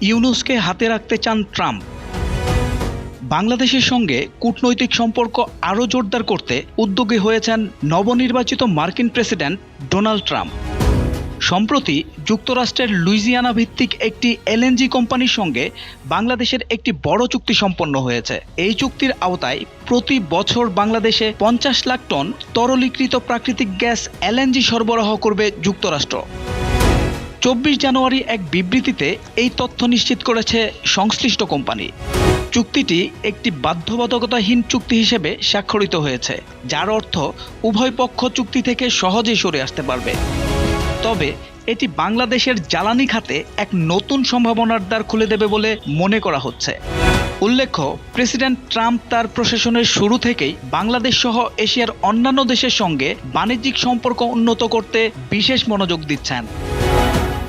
ইউনুসকে হাতে রাখতে চান ট্রাম্প। বাংলাদেশের সঙ্গে কূটনৈতিক সম্পর্ক আরও জোরদার করতে উদ্যোগী হয়েছেন নবনির্বাচিত মার্কিন প্রেসিডেন্ট ডোনাল্ড ট্রাম্প। সম্প্রতি যুক্তরাষ্ট্রের লুইজিয়ানা ভিত্তিক একটি এলএনজি কোম্পানির সঙ্গে বাংলাদেশের একটি বড় চুক্তি সম্পন্ন হয়েছে। এই চুক্তির আওতায় প্রতি বছর বাংলাদেশে পঞ্চাশ লাখ টন তরলীকৃত প্রাকৃতিক গ্যাস এলএনজি সরবরাহ করবে যুক্তরাষ্ট্র। চব্বিশ জানুয়ারি এক বিবৃতিতে এই তথ্য নিশ্চিত করেছে সংশ্লিষ্ট কোম্পানি। চুক্তিটি একটি বাধ্যবাধকতাহীন চুক্তি হিসেবে স্বাক্ষরিত হয়েছে, যার অর্থ উভয় পক্ষ চুক্তি থেকে সহজেই সরে আসতে পারবে। তবে এটি বাংলাদেশের জ্বালানি খাতে এক নতুন সম্ভাবনার দ্বার খুলে দেবে বলে মনে করা হচ্ছে। উল্লেখ্য, প্রেসিডেন্ট ট্রাম্প তার প্রশাসনের শুরু থেকেই বাংলাদেশ সহ এশিয়ার অন্যান্য দেশের সঙ্গে বাণিজ্যিক সম্পর্ক উন্নত করতে বিশেষ মনোযোগ দিচ্ছেন।